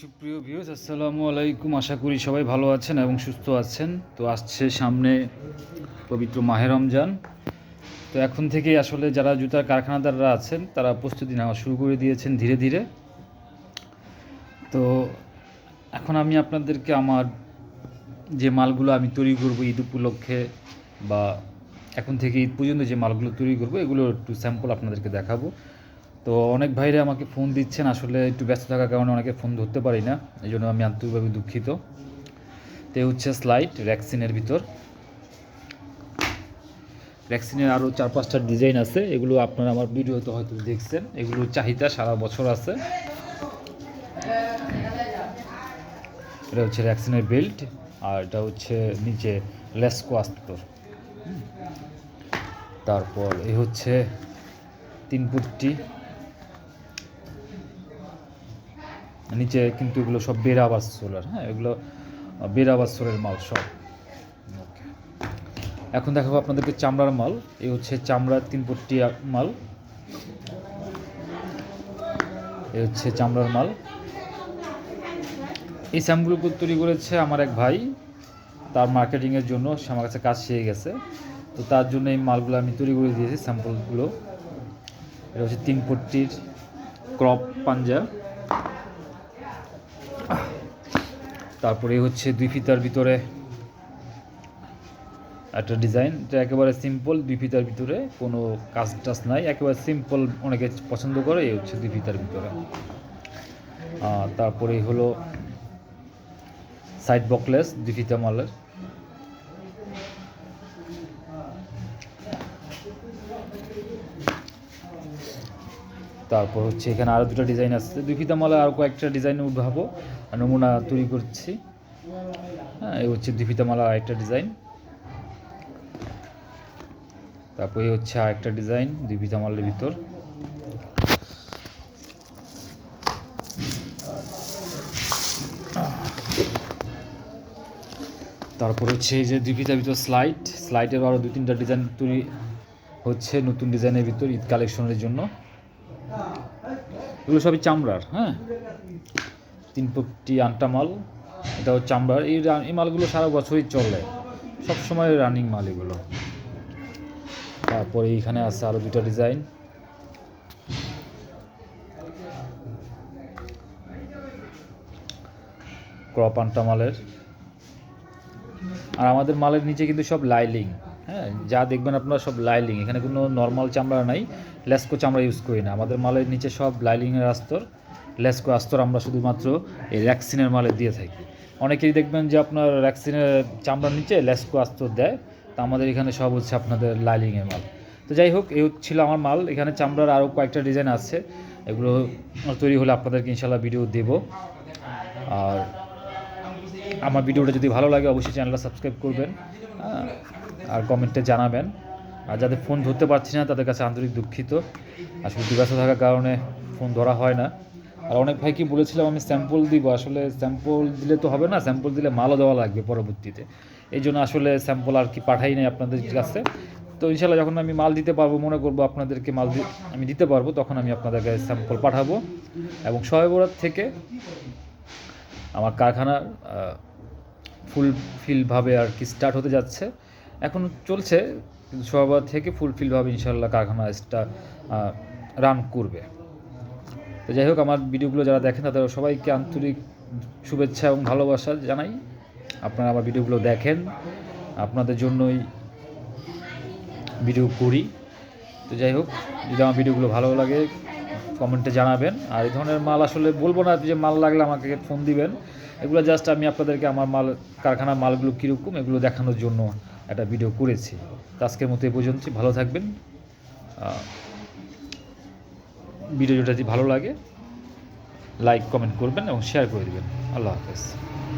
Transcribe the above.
সুপ্রিয় ভিউজ আসসালামু আলাইকুম। আশা করি সবাই ভালো আছেন এবং সুস্থ আছেন। তো আসছে সামনে পবিত্র মাহে রমজান। তো এখন থেকে আসলে যারা জুতার কারখানাদাররা আছেন, তারা প্রস্তুতি নেওয়া শুরু করে দিয়েছেন ধীরে ধীরে। তো এখন আমি আপনাদেরকে আমার যে মালগুলো আমি তৈরি করব ঈদ উপলক্ষে বা এখন থেকে ঈদ পর্যন্ত যে মালগুলো তৈরি করব, এগুলো একটু স্যাম্পল আপনাদেরকে দেখাবো। তো অনেক ভাইরা আমাকে ফোন দিচ্ছেন, আসলে একটু ব্যস্ত থাকার কারণে অনেকে ফোন ধরতে পারি না, এই জন্য আমি আন্তরিকভাবে দুঃখিত। তো হচ্ছে স্লাইড র্যাক্সিনের ভিতর। র্যাক্সিনের আরও চার পাঁচটা ডিজাইন আছে, এগুলো আপনারা আমার ভিডিওতে হয়তো দেখছেন। এগুলোর চাহিদা, সারা বছর আছে। এটা হচ্ছে র্যাক্সিনের বেল্ট আর এটা হচ্ছে নিচে লেসকো আস্তর। তারপর এই হচ্ছে তিন ফুটটি নিচে কিন্তু এগুলো সব বেরাবাস সোলার হ্যাঁ? এগুলো বেরাবাস সোলের মাল সব। এখন দেখাবো আপনাদেরকে চামড়ার মাল। এই হচ্ছে চামড়ার তিন ফুটটি মাল। এই হচ্ছে চামড়ার মাল। এই স্যামগুলো তৈরি করেছে আমার এক ভাই। তার মার্কেটিংয়ের জন্য সে আমার কাছে কাজ শিখে গেছে। তো তার জন্য এই মালগুলো আমি তৈরি করে দিয়েছি, স্যাম্পলগুলো। এটা হচ্ছে তিন পট্টির ক্রপ পাঞ্জা তারপরে হচ্ছে দুই ফিতার ভিতরে একটা ডিজাইন এটা একেবারে সিম্পল দুই ফিতার ভিতরে কোনো কাজ টাজ নাই, একেবারে সিম্পল অনেকে পছন্দ করে, এই হচ্ছে দুই ফিতার ভিতরে। তারপরে হলো সাইড বকলেস দুই ফিতা মালের। তারপর হচ্ছে এখানে আরও দুটো ডিজাইন আসছে দুই ফিতা মালে আরও কয়েকটা ডিজাইন উদ্ভাবো। নমুনা তৈরি করছি। হ্যাঁ এই হচ্ছে দুই ফিতা মালা আরেকটা ডিজাইন তারপর এই হচ্ছে আরেকটা ডিজাইন দুই ফিতা মালের ভিতর। তারপর হচ্ছে এই যে দুই ফিতার ভিতর স্লাইড স্লাইডের আরও দু তিনটা ডিজাইন তৈরি হচ্ছে নতুন ডিজাইনের ভিতর ঈদ কালেকশনের জন্য। এগুলো সবই চামড়ার হ্যাঁ? তিন ফুটটি আন্টা মাল, এটাও চামড়ার। এই এই মালগুলো সারা বছরই চলে। সব সময় রানিং মাল এগুলো। তারপরে এইখানে আছে আরও দুটো ডিজাইন। ক্রপ আন্টা মালের। আর আমাদের মালের নিচে কিন্তু সব লাইলিং। হ্যাঁ যা দেখবেন আপনারা সব লাইলিং, এখানে কোনো নর্মাল চামড়া নাই, লেসকো চামড়া ইউজ করি না। আমাদের মালের নিচে সব লাইলিংয়ের আস্তর, লেসকো আস্তর আমরা শুধুমাত্র এই র্যাক্সিনের মালে দিয়ে থাকি। অনেকেই দেখবেন যে আপনার র্যাক্সিনের চামড়ার নিচে লেসকো আস্তর দেয়, তা আমাদের এখানে সব হচ্ছে আপনাদের লাইলিংয়ের মাল। তো যাই হোক, এই ছিল আমার মাল। এখানে চামড়ার আরও কয়েকটা ডিজাইন আছে, এগুলো তৈরি হলে আপনাদেরকে ইনশাল্লাহ ভিডিও দেবো। আর আমার ভিডিওটা যদি ভালো লাগে, অবশ্যই চ্যানেলটা সাবস্ক্রাইব করবেন। আর কমেন্টে জানাবেন। আর যাদের ফোন ধরতে পারছি না, তাদের কাছে আন্তরিক দুঃখিত। আসলে ব্যস্ত থাকার কারণে ফোন ধরা হয় না। আর অনেক ভাই কি বলেছিলাম, আমি স্যাম্পল দিব। আসলে স্যাম্পল দিলে তো হবে না, স্যাম্পল দিলে মালও দেওয়া লাগবে পরবর্তীতে। এই জন্য আসলে স্যাম্পল আর কি পাঠাই নাই আপনাদের কাছে। তো ইনশাল্লাহ যখন আমি মাল দিতে পারব, মনে করব আপনাদেরকে মাল আমি দিতে পারব, তখন আমি আপনাদেরকে স্যাম্পল পাঠাবো। এবং শবে বরাত থেকে আমার কারখানার ফুল ফিলভাবে আর কি স্টার্ট হতে যাচ্ছে। এখন চলছে, কিন্তু থেকে ফুল ফিলভাবে ইনশাল্লাহ কারখানা স্টা রান করবে। তো যাই হোক, আমার ভিডিওগুলো যারা দেখেন, তাদের সবাইকে আন্তরিক শুভেচ্ছা এবং ভালোবাসা জানাই। আপনারা আমার ভিডিওগুলো দেখেন, আপনাদের জন্যই ভিডিও করি। তো যাই হোক, যদি আমার ভিডিওগুলো ভালো লাগে কমেন্টে জানাবেন। আর এই ধরনের মাল আসলে বলব না, যে মাল লাগলে আমাকে ফোন দিবেন। এগুলো জাস্ট আমি আপনাদেরকে আমার মাল, কারখানার মালগুলো কীরকম, এগুলো দেখানোর জন্য একটা ভিডিও করেছি। আজকের মতো এ পর্যন্ত ভালো থাকবেন। ভিডিও ভিডিওটা যদি ভালো লাগে লাইক কমেন্ট করবেন এবং শেয়ার করে দেবেন। আল্লাহ হাফেজ।